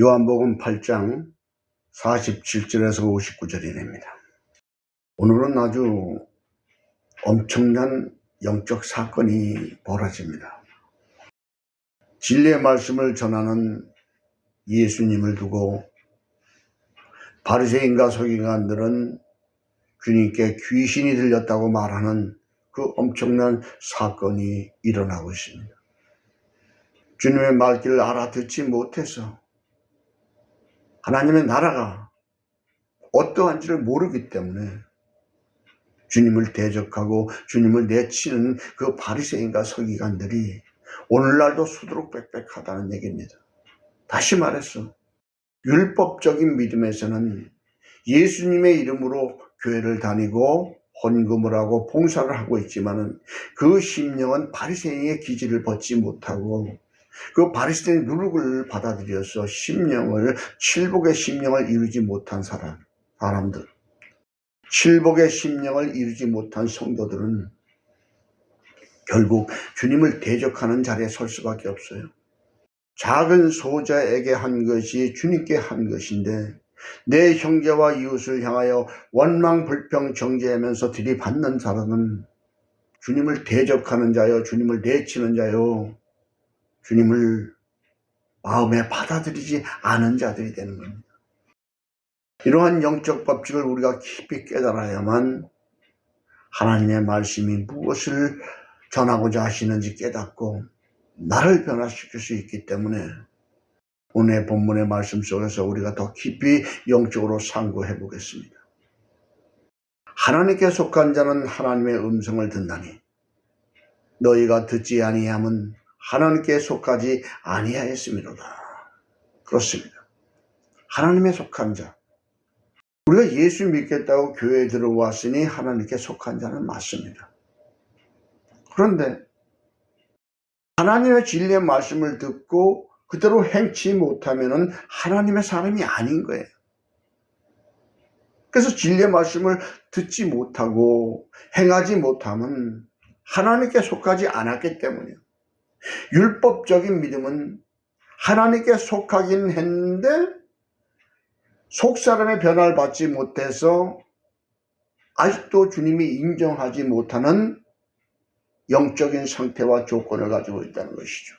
요한복음 8장 47절에서 59절이 됩니다. 오늘은 아주 엄청난 영적 사건이 벌어집니다. 진리의 말씀을 전하는 예수님을 두고 바리새인과 서기관들은 주님께 귀신이 들렸다고 말하는 그 엄청난 사건이 일어나고 있습니다. 주님의 말귀를 알아듣지 못해서 하나님의 나라가 어떠한 지를 모르기 때문에 주님을 대적하고 주님을 내치는 그 바리새인과 서기관들이 오늘날도 수두룩 빽빽하다는 얘기입니다. 다시 말해서 율법적인 믿음에서는 예수님의 이름으로 교회를 다니고 헌금을 하고 봉사를 하고 있지만은 그 심령은 바리새인의 기질을 벗지 못하고 그 바리새인 누룩을 받아들여서 심령을 칠복의 심령을 이루지 못한 사람 사람들 칠복의 심령을 이루지 못한 성도들은 결국 주님을 대적하는 자리에 설 수밖에 없어요. 작은 소자에게 한 것이 주님께 한 것인데 내 형제와 이웃을 향하여 원망 불평 정죄하면서 들이받는 사람은 주님을 대적하는 자요 주님을 내치는 자요 주님을 마음에 받아들이지 않은 자들이 되는 겁니다. 이러한 영적 법칙을 우리가 깊이 깨달아야만 하나님의 말씀이 무엇을 전하고자 하시는지 깨닫고 나를 변화시킬 수 있기 때문에 오늘 본문의 말씀 속에서 우리가 더 깊이 영적으로 상고해 보겠습니다. 하나님께 속한 자는 하나님의 음성을 듣나니 너희가 듣지 아니함은 하나님께 속하지 아니하였음이로다. 그렇습니다. 하나님의 속한 자. 우리가 예수 믿겠다고 교회에 들어왔으니 하나님께 속한 자는 맞습니다. 그런데 하나님의 진리의 말씀을 듣고 그대로 행치 못하면 하나님의 사람이 아닌 거예요. 그래서 진리의 말씀을 듣지 못하고 행하지 못하면 하나님께 속하지 않았기 때문이에요. 율법적인 믿음은 하나님께 속하긴 했는데 속 사람의 변화를 받지 못해서 아직도 주님이 인정하지 못하는 영적인 상태와 조건을 가지고 있다는 것이죠.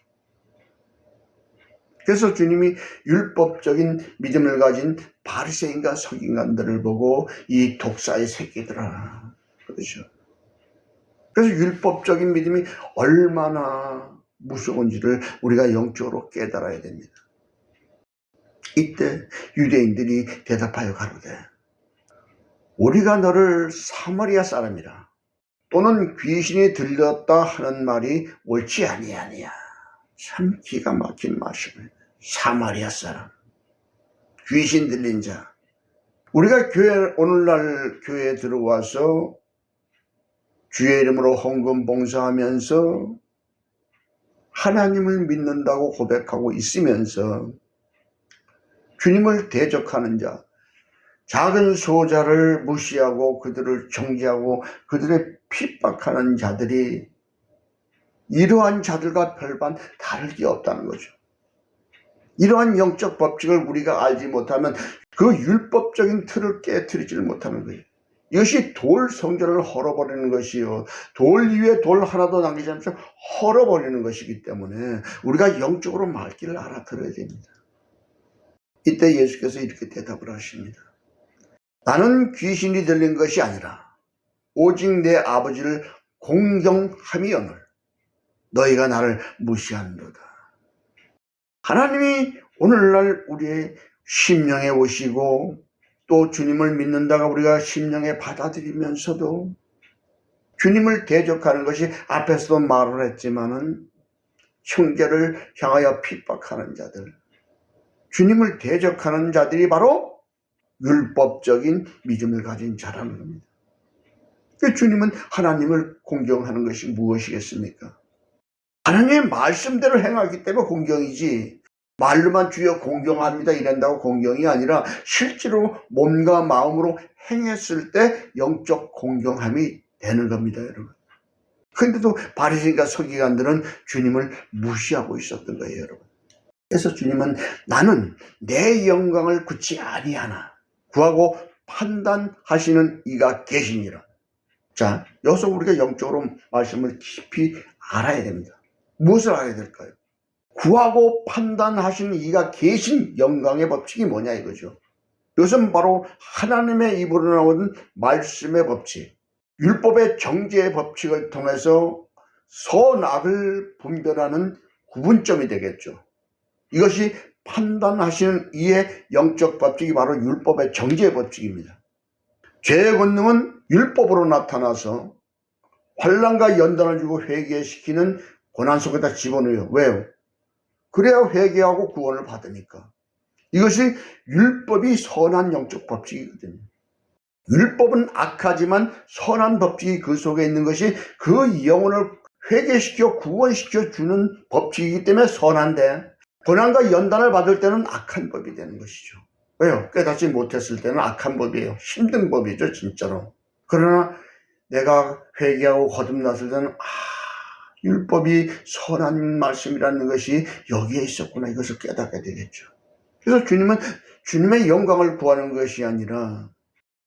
그래서 주님이 율법적인 믿음을 가진 바리새인과 서기관들을 보고 이 독사의 새끼들아 그러죠. 그래서 율법적인 믿음이 얼마나 무서운지를 우리가 영적으로 깨달아야 됩니다. 이때 유대인들이 대답하여 가로되 우리가 너를 사마리아 사람이라 또는 귀신이 들렸다 하는 말이 옳지 아니하니야. 참 기가 막힌 말씀을 사마리아 사람 귀신 들린 자 우리가 교회 오늘날 교회에 들어와서 주의 이름으로 헌금 봉사하면서 하나님을 믿는다고 고백하고 있으면서 주님을 대적하는 자, 작은 소자를 무시하고 그들을 정죄하고 그들의 핍박하는 자들이 이러한 자들과 별반 다를 게 없다는 거죠. 이러한 영적 법칙을 우리가 알지 못하면 그 율법적인 틀을 깨뜨리지를 못하는 거예요. 이것이 돌 성전을 헐어버리는 것이요. 돌 위에 돌 하나도 남기지 않고 헐어버리는 것이기 때문에 우리가 영적으로 말귀를 알아들어야 됩니다. 이때 예수께서 이렇게 대답을 하십니다. 나는 귀신이 들린 것이 아니라 오직 내 아버지를 공경함이오늘 너희가 나를 무시한도다. 하나님이 오늘날 우리의 심령에 오시고 또 주님을 믿는다가 우리가 심령에 받아들이면서도 주님을 대적하는 것이 앞에서도 말을 했지만은 형제를 향하여 핍박하는 자들, 주님을 대적하는 자들이 바로 율법적인 믿음을 가진 자라는 겁니다. 그 주님은 하나님을 공경하는 것이 무엇이겠습니까? 하나님의 말씀대로 행하기 때문에 공경이지 말로만 주여 공경합니다 이런다고 공경이 아니라 실제로 몸과 마음으로 행했을 때 영적 공경함이 되는 겁니다 여러분 근데도 바리새인과 서기관들은 주님을 무시하고 있었던 거예요 여러분 그래서 주님은 나는 내 영광을 굳이 아니하나 구하고 판단하시는 이가 계시니라. 자, 여기서 우리가 영적으로 말씀을 깊이 알아야 됩니다. 무엇을 알아야 될까요? 구하고 판단하시는 이가 계신 영광의 법칙이 뭐냐 이거죠. 이것은 바로 하나님의 입으로 나오는 말씀의 법칙, 율법의 정죄의 법칙을 통해서 선악을 분별하는 구분점이 되겠죠. 이것이 판단하시는 이의 영적 법칙이 바로 율법의 정죄의 법칙입니다. 죄의 권능은 율법으로 나타나서 환란과 연단을 주고 회개시키는 고난 속에다 집어넣어요. 왜요? 그래야 회개하고 구원을 받으니까. 이것이 율법이 선한 영적 법칙이거든요. 율법은 악하지만 선한 법칙이 그 속에 있는 것이 그 영혼을 회개시켜 구원시켜 주는 법칙이기 때문에 선한데 고난과 연단을 받을 때는 악한 법이 되는 것이죠. 왜요? 깨닫지 못했을 때는 악한 법이에요. 힘든 법이죠, 진짜로. 그러나 내가 회개하고 거듭났을 때는 아, 율법이 선한 말씀이라는 것이 여기에 있었구나 이것을 깨닫게 되겠죠. 그래서 주님은 주님의 영광을 구하는 것이 아니라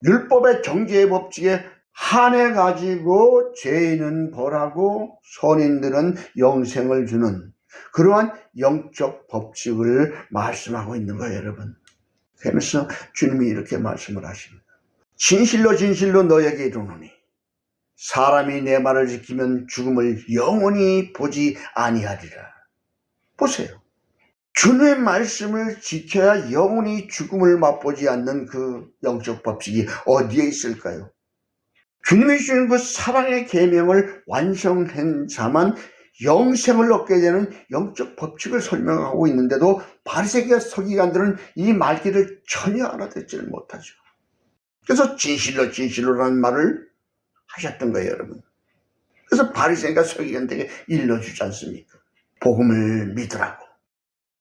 율법의 정죄의 법칙에 한해 가지고 죄인은 벌하고 선인들은 영생을 주는 그러한 영적 법칙을 말씀하고 있는 거예요, 여러분. 그러면서 주님이 이렇게 말씀을 하십니다. 진실로 진실로 너에게 이르노니 사람이 내 말을 지키면 죽음을 영원히 보지 아니하리라. 보세요. 주님의 말씀을 지켜야 영원히 죽음을 맛보지 않는 그 영적 법칙이 어디에 있을까요? 주님이 주신 그 사랑의 계명을 완성한 자만 영생을 얻게 되는 영적 법칙을 설명하고 있는데도 바리새기와 서기관들은 이 말귀를 전혀 알아듣지를 못하죠. 그래서 진실로 진실로라는 말을 하셨던 거예요, 여러분. 그래서 바리새인과 서기관들에게 일러주지 않습니까? 복음을 믿으라고.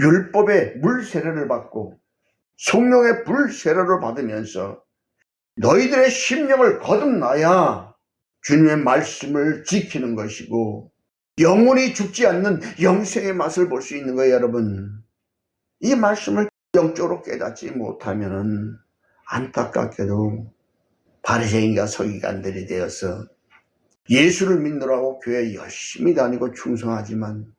율법의 물 세례를 받고 성령의 불 세례를 받으면서 너희들의 심령을 거듭나야 주님의 말씀을 지키는 것이고 영원히 죽지 않는 영생의 맛을 볼 수 있는 거예요, 여러분. 이 말씀을 영적으로 깨닫지 못하면은 안타깝게도 바리새인과 서기관들이 되어서 예수를 믿느라고 교회 열심히 다니고 충성하지만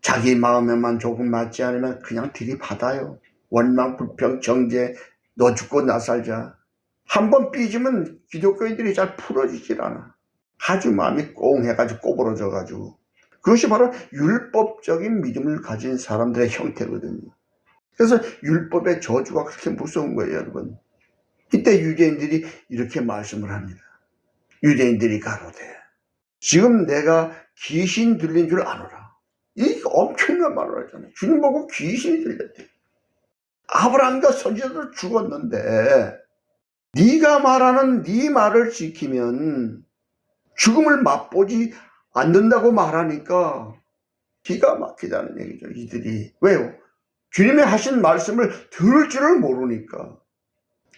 자기 마음에만 조금 맞지 않으면 그냥 들이받아요. 원망, 불평, 정죄, 너 죽고 나 살자. 한 번 삐지면 기독교인들이 잘 풀어지질 않아. 아주 마음이 꽁해가지고 꼬부러져가지고. 그것이 바로 율법적인 믿음을 가진 사람들의 형태거든요. 그래서 율법의 저주가 그렇게 무서운 거예요, 여러분. 이때 유대인들이 이렇게 말씀을 합니다. 유대인들이 가로되 지금 내가 귀신 들린 줄 아노라. 이 엄청난 말을 하잖아요. 주님 보고 귀신이 들렸대. 아브라함과 선지자들 죽었는데 네가 말하는 네 말을 지키면 죽음을 맛보지 않는다고 말하니까 기가 막히다는 얘기죠. 이들이 왜요? 주님이 하신 말씀을 들을 줄을 모르니까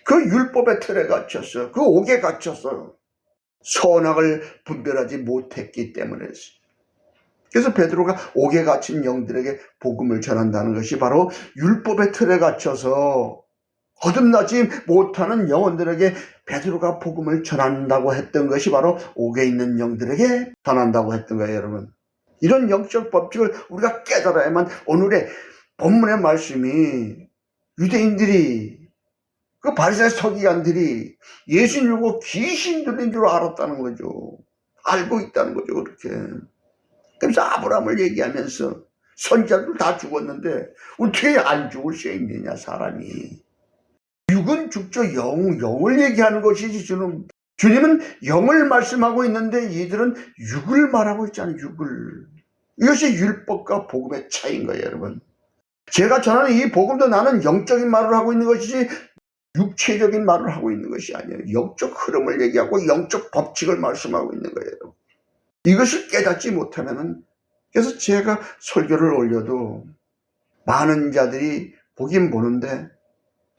그 율법의 틀에 갇혔어요. 그 옥에 갇혔어요. 선악을 분별하지 못했기 때문에. 그래서 베드로가 옥에 갇힌 영들에게 복음을 전한다는 것이 바로 율법의 틀에 갇혀서 거듭나지 못하는 영혼들에게 베드로가 복음을 전한다고 했던 것이 바로 옥에 있는 영들에게 전한다고 했던 거예요, 여러분. 이런 영적 법칙을 우리가 깨달아야만 오늘의 본문의 말씀이 유대인들이 그 바리새 서기관들이 예수님 보고 귀신 들린 줄 알았다는 거죠. 알고 있다는 거죠, 그렇게. 그래서 아브라함을 얘기하면서 선자들 다 죽었는데 어떻게 안 죽을 수 있느냐, 사람이. 육은 죽죠, 영, 영을 얘기하는 것이지, 주는. 주님은 영을 말씀하고 있는데 이들은 육을 말하고 있잖아요, 육을. 이것이 율법과 복음의 차이인 거예요, 여러분. 제가 전하는 이 복음도 나는 영적인 말을 하고 있는 것이지 육체적인 말을 하고 있는 것이 아니에요. 영적 흐름을 얘기하고 영적 법칙을 말씀하고 있는 거예요. 이것을 깨닫지 못하면은 그래서 제가 설교를 올려도 많은 자들이 보긴 보는데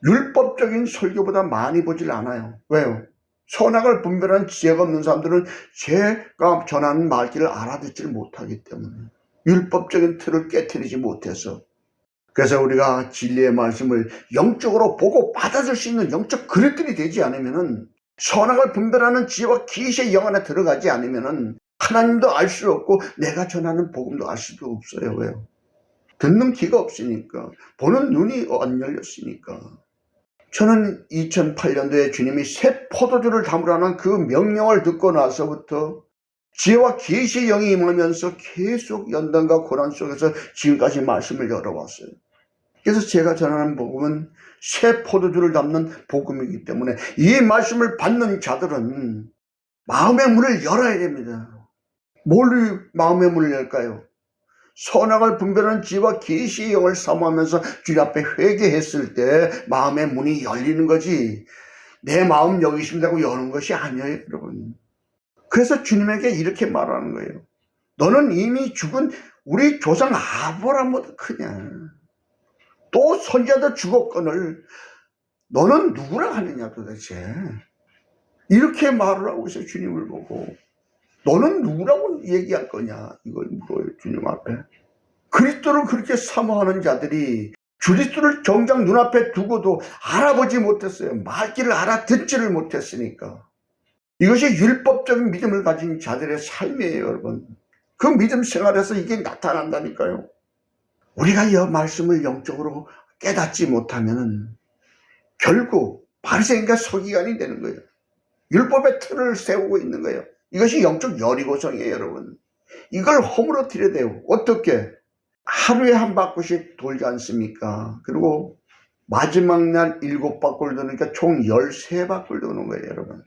율법적인 설교보다 많이 보질 않아요. 왜요? 선악을 분별하는 지혜가 없는 사람들은 제가 전하는 말귀를 알아듣지를 못하기 때문에 율법적인 틀을 깨뜨리지 못해서 그래서 우리가 진리의 말씀을 영적으로 보고 받아들 수 있는 영적 그릇들이 되지 않으면은 선악을 분별하는 지혜와 기시의 영 안에 들어가지 않으면은 하나님도 알 수 없고 내가 전하는 복음도 알 수도 없어요. 왜요? 듣는 귀가 없으니까 보는 눈이 안 열렸으니까 저는 2008년도에 주님이 새 포도주를 담으라는 그 명령을 듣고 나서부터 지혜와 계시의 영이 임하면서 계속 연단과 고난 속에서 지금까지 말씀을 열어왔어요. 그래서 제가 전하는 복음은 새 포도주를 담는 복음이기 때문에 이 말씀을 받는 자들은 마음의 문을 열어야 됩니다. 뭘로 마음의 문을 열까요? 선악을 분별하는 지와 계시의 영을 사모하면서 주님 앞에 회개했을 때 마음의 문이 열리는 거지 내 마음 여기신다고 여는 것이 아니에요 여러분 그래서 주님에게 이렇게 말하는 거예요 너는 이미 죽은 우리 조상 아브라함보다 크냐 또 선자도 죽었거늘 너는 누구라 하느냐 도대체? 이렇게 말을 하고 있어요 주님을 보고. 너는 누구라고 얘기할 거냐? 이걸 물어요 주님 앞에. 그리스도를 그렇게 사모하는 자들이 그리스도를 정작 눈앞에 두고도 알아보지 못했어요. 말귀를 알아듣지를 못했으니까. 이것이 율법적인 믿음을 가진 자들의 삶이에요 여러분. 그 믿음 생활에서 이게 나타난다니까요 우리가 이 말씀을 영적으로 깨닫지 못하면 결국 바리새인과 서기관이 되는 거예요 율법의 틀을 세우고 있는 거예요 이것이 영적 열이고성이에요, 여러분. 이걸 허물어뜨려야 돼요. 어떻게? 하루에 한 바퀴씩 돌지 않습니까? 그리고 마지막 날 일곱 바퀴를 도니까 총 열세 바퀴를 도는 거예요, 여러분.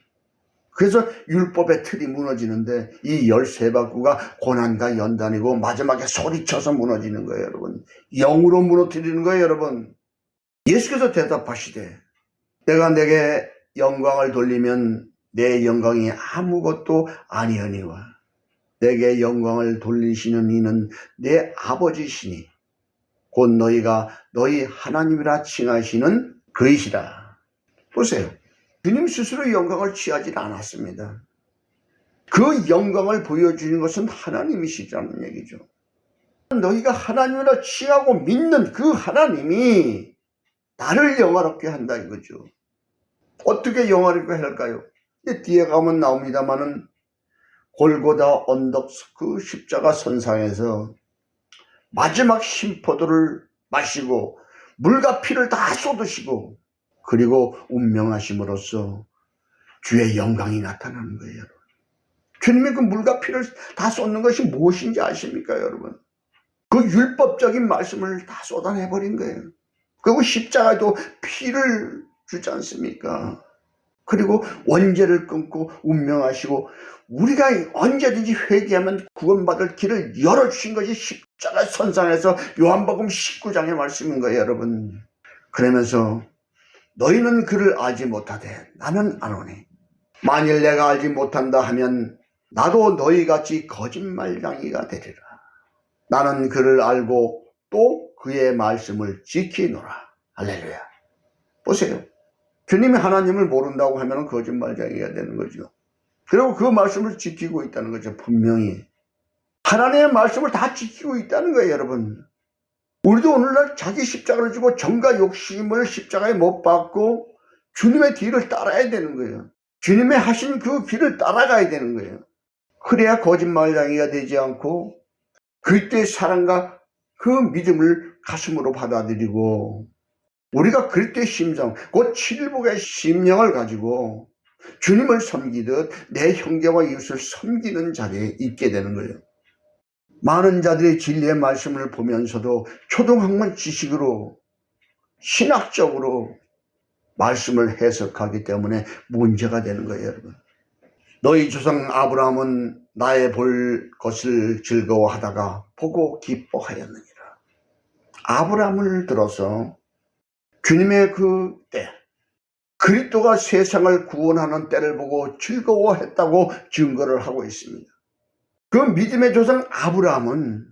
그래서 율법의 틀이 무너지는데 이 열세 바퀴가 고난과 연단이고 마지막에 소리쳐서 무너지는 거예요, 여러분. 영으로 무너뜨리는 거예요, 여러분. 예수께서 대답하시되 내가 내게 영광을 돌리면 내 영광이 아무것도 아니하니와 내게 영광을 돌리시는 이는 내 아버지시니 곧 너희가 너희 하나님이라 칭하시는 그이시다. 보세요. 주님 스스로 영광을 취하지 않았습니다. 그 영광을 보여주는 것은 하나님이시라는 얘기죠. 너희가 하나님이라 칭하고 믿는 그 하나님이 나를 영화롭게 한다 이거죠. 어떻게 영화롭게 할까요? 뒤에 가면 나옵니다만은 골고다 언덕 그 십자가 선상에서 마지막 심포도를 마시고 물과 피를 다 쏟으시고 그리고 운명하심으로써 주의 영광이 나타나는 거예요, 여러분. 주님의 그 물과 피를 다 쏟는 것이 무엇인지 아십니까, 여러분? 그 율법적인 말씀을 다 쏟아내버린 거예요. 그리고 십자가도 피를 주지 않습니까? 그리고 원죄를 끊고 운명하시고 우리가 언제든지 회개하면 구원받을 길을 열어주신 것이 십자가 선상에서 요한복음 19장의 말씀인 거예요 여러분 그러면서 너희는 그를 알지 못하되 나는 아노니 만일 내가 알지 못한다 하면 나도 너희같이 거짓말장이가 되리라 나는 그를 알고 또 그의 말씀을 지키노라 할렐루야 보세요 주님이 하나님을 모른다고 하면 거짓말쟁이가 되는 거죠. 그리고 그 말씀을 지키고 있다는 거죠. 분명히. 하나님의 말씀을 다 지키고 있다는 거예요, 여러분. 우리도 오늘날 자기 십자가를 주고 정과 욕심을 십자가에 못 박고 주님의 뒤를 따라야 되는 거예요. 주님의 하신 그 길을 따라가야 되는 거예요. 그래야 거짓말쟁이가 되지 않고 그때의 사랑과 그 믿음을 가슴으로 받아들이고 우리가 그리스도의 심정, 곧 칠복의 심령을 가지고 주님을 섬기듯 내 형제와 이웃을 섬기는 자리에 있게 되는 거예요. 많은 자들이 진리의 말씀을 보면서도 초등학문 지식으로 신학적으로 말씀을 해석하기 때문에 문제가 되는 거예요, 여러분. 너희 조상 아브라함은 나의 볼 것을 즐거워하다가 보고 기뻐하였느니라. 아브라함을 들어서 주님의 그 때, 그리스도가 세상을 구원하는 때를 보고 즐거워했다고 증거를 하고 있습니다. 그 믿음의 조상 아브라함은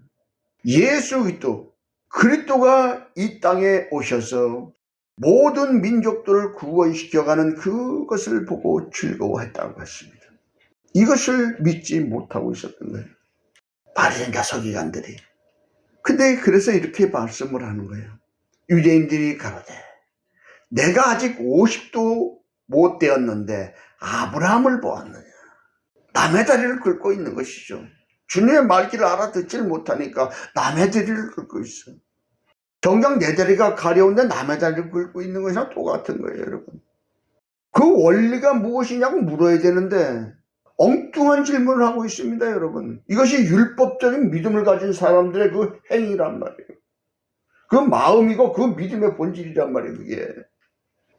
예수 그리스도, 그리스도가 이 땅에 오셔서 모든 민족들을 구원시켜가는 그것을 보고 즐거워했다고 했습니다. 이것을 믿지 못하고 있었던 거예요. 바리새인과 서기관들이. 근데 그래서 이렇게 말씀을 하는 거예요. 유대인들이 가로되 내가 아직 50도 못 되었는데 아브라함을 보았느냐 남의 다리를 긁고 있는 것이죠. 주님의 말귀를 알아듣지를 못하니까 남의 다리를 긁고 있어 정작 내 다리가 가려운데 남의 다리를 긁고 있는 것이랑 똑같은 거예요 여러분. 그 원리가 무엇이냐고 물어야 되는데 엉뚱한 질문을 하고 있습니다 여러분. 이것이 율법적인 믿음을 가진 사람들의 그 행위란 말이에요. 그 마음이고 그 믿음의 본질이란 말이에요 그게.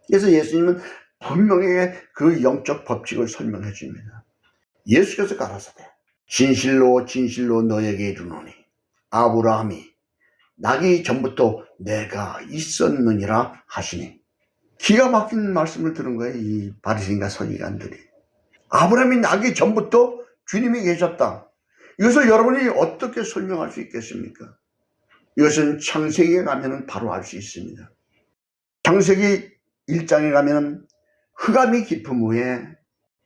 그래서 예수님은 분명히 그 영적 법칙을 설명해 줍니다. 예수께서 가라사대 진실로 진실로 너에게 이르노니 아브라함이 나기 전부터 내가 있었느니라 하시니 기가 막힌 말씀을 들은 거예요. 이 바리새인과 서기관들이 아브라함이 나기 전부터 주님이 계셨다. 이것을 여러분이 어떻게 설명할 수 있겠습니까? 이것은 창세기에 가면 바로 알 수 있습니다. 창세기 1장에 가면 흑암이 깊음 후에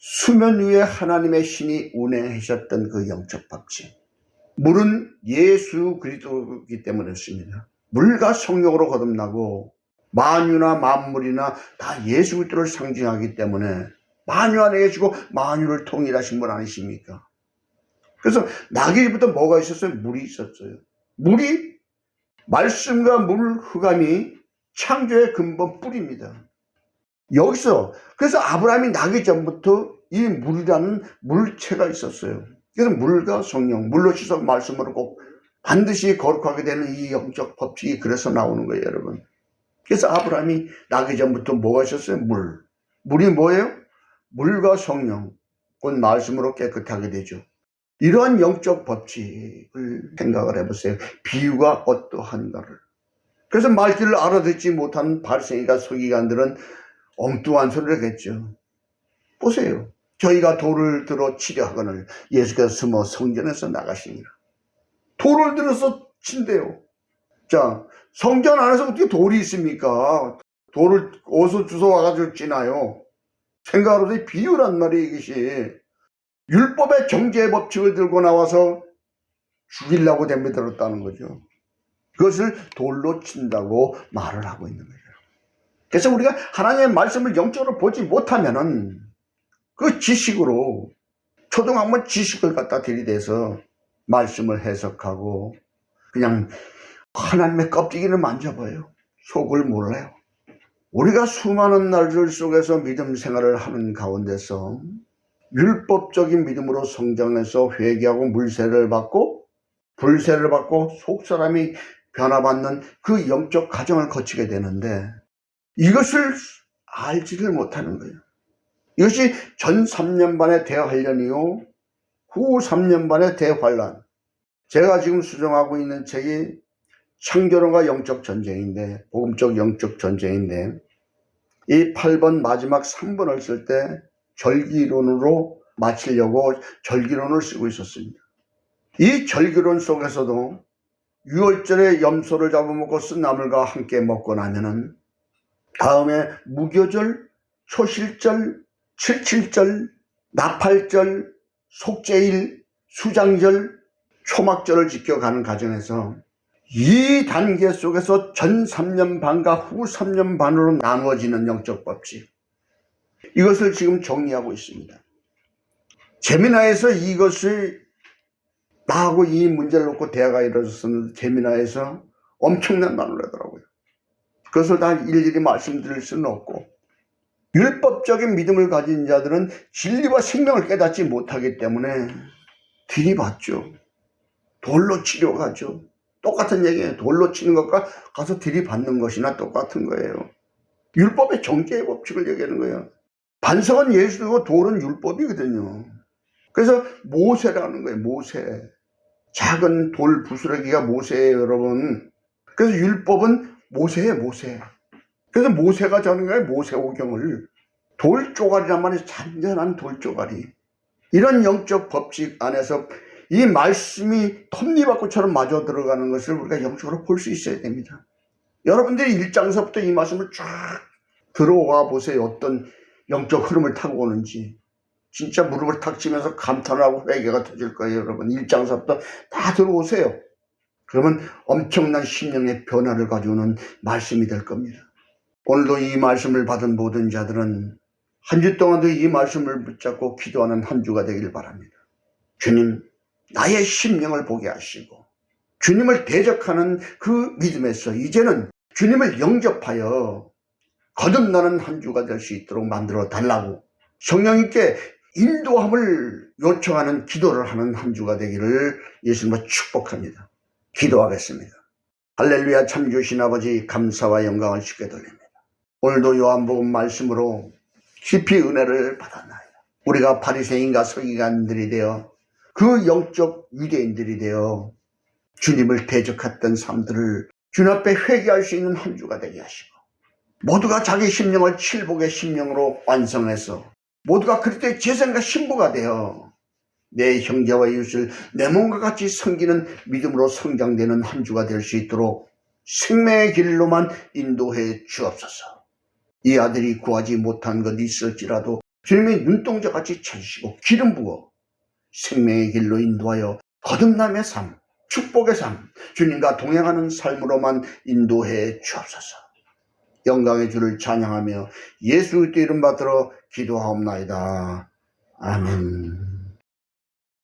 수면 위에 하나님의 신이 운행하셨던 그 영적 법칙. 물은 예수 그리스도이기 때문이었습니다. 물과 성령으로 거듭나고 만유나 만물이나 다 예수 그리스도를 상징하기 때문에 만유 안에 계시고 만유를 통일하신 분 아니십니까? 그래서 나기부터 뭐가 있었어요? 물이 있었어요. 물이 말씀과 물 흑암이 창조의 근본 뿌리입니다. 여기서 그래서 아브라함이 나기 전부터 이 물이라는 물체가 있었어요. 그래서 물과 성령, 물로 씻어 말씀으로 꼭 반드시 거룩하게 되는 이 영적 법칙이 그래서 나오는 거예요, 여러분. 그래서 아브라함이 나기 전부터 뭐가 있었어요? 물. 물이 뭐예요? 물과 성령, 곧 말씀으로 깨끗하게 되죠. 이러한 영적 법칙을 생각을 해보세요. 비유가 어떠한가를. 그래서 말귀를 알아듣지 못한 발생이가 서기관들은 엉뚱한 소리를 했죠. 보세요. 저희가 돌을 들어 치려 하거늘 예수께서 숨어 성전에서 나가시니라. 돌을 들어서 친대요. 자, 성전 안에서 어떻게 돌이 있습니까? 돌을 어디서 주워와가지고 찌나요? 생각으로서 비유란 말이에요, 이것이. 율법의 정죄의 법칙을 들고 나와서 죽이려고 덤비들었다는 거죠. 그것을 돌로 친다고 말을 하고 있는 거예요. 그래서 우리가 하나님의 말씀을 영적으로 보지 못하면은 그 지식으로 초등학문 지식을 갖다 들이대서 말씀을 해석하고 그냥 하나님의 껍데기를 만져봐요. 속을 몰라요. 우리가 수많은 날들 속에서 믿음 생활을 하는 가운데서 율법적인 믿음으로 성장해서 회개하고 물세를 받고 불세를 받고 속 사람이 변화받는 그 영적 과정을 거치게 되는데 이것을 알지를 못하는 거예요. 이것이 전 3년 반의 대환련이요. 후 3년 반의 대환란. 제가 지금 수정하고 있는 책이 창조론과 영적 전쟁인데, 복음적 영적 전쟁인데, 이 8번 마지막 3번을 쓸 때 절기론으로 마치려고 절기론을 쓰고 있었습니다. 이 절기론 속에서도 6월절에 염소를 잡아먹고 쓴 나물과 함께 먹고 나면은 다음에 무교절, 초실절, 칠칠절, 나팔절, 속죄일, 수장절, 초막절을 지켜가는 과정에서 이 단계 속에서 전 3년 반과 후 3년 반으로 나누어지는 영적 법칙. 이것을 지금 정리하고 있습니다. 재미나에서 이것을 나하고 이 문제를 놓고 대화가 이루어졌었는데 재미나에서 엄청난 말을 하더라고요. 그것을 다 일일이 말씀드릴 수는 없고 율법적인 믿음을 가진 자들은 진리와 생명을 깨닫지 못하기 때문에 들이받죠. 돌로 치료가죠. 똑같은 얘기예요. 돌로 치는 것과 가서 들이받는 것이나 똑같은 거예요. 율법의 정죄의 법칙을 얘기하는 거예요. 반석은 예수고 돌은 율법이거든요. 그래서 모세라는 거예요. 모세. 작은 돌 부스러기가 모세예요, 여러분. 그래서 율법은 모세예요, 모세. 그래서 모세가 저는 거예요, 모세오경을. 돌 쪼가리란 말이 잔잔한 돌 쪼가리. 이런 영적 법칙 안에서 이 말씀이 톱니바퀴처럼 맞아 들어가는 것을 우리가 영적으로 볼 수 있어야 됩니다. 여러분들이 일장서부터 이 말씀을 쫙 들어와 보세요. 어떤 영적 흐름을 타고 오는지. 진짜 무릎을 탁 치면서 감탄하고 회개가 터질 거예요, 여러분. 일장서부터 다 들어오세요. 그러면 엄청난 심령의 변화를 가져오는 말씀이 될 겁니다. 오늘도 이 말씀을 받은 모든 자들은 한 주 동안도 이 말씀을 붙잡고 기도하는 한 주가 되길 바랍니다. 주님, 나의 심령을 보게 하시고 주님을 대적하는 그 믿음에서 이제는 주님을 영접하여 거듭나는 한 주가 될 수 있도록 만들어 달라고 성령님께 인도함을 요청하는 기도를 하는 한 주가 되기를 예수님과 축복합니다. 기도하겠습니다. 할렐루야 참 주신 아버지 감사와 영광을 주게 돌립니다. 오늘도 요한복음 말씀으로 깊이 은혜를 받았나이다. 우리가 바리새인과 서기관들이 되어 그 영적 유대인들이 되어 주님을 대적했던 삶들을 주님 앞에 회개할 수 있는 한 주가 되게 하시고 모두가 자기 심령을 칠복의 심령으로 완성해서 모두가 그리스도의 재산과 신부가 되어 내 형제와 이웃을 내 몸과 같이 섬기는 믿음으로 성장되는 한 주가 될 수 있도록 생명의 길로만 인도해 주옵소서. 이 아들이 구하지 못한 것 있을지라도 주님의 눈동자 같이 찾으시고 기름 부어 생명의 길로 인도하여 거듭남의 삶, 축복의 삶, 주님과 동행하는 삶으로만 인도해 주옵소서. 영광의 주를 찬양하며 예수 이름 받들어 기도하옵나이다. 아멘.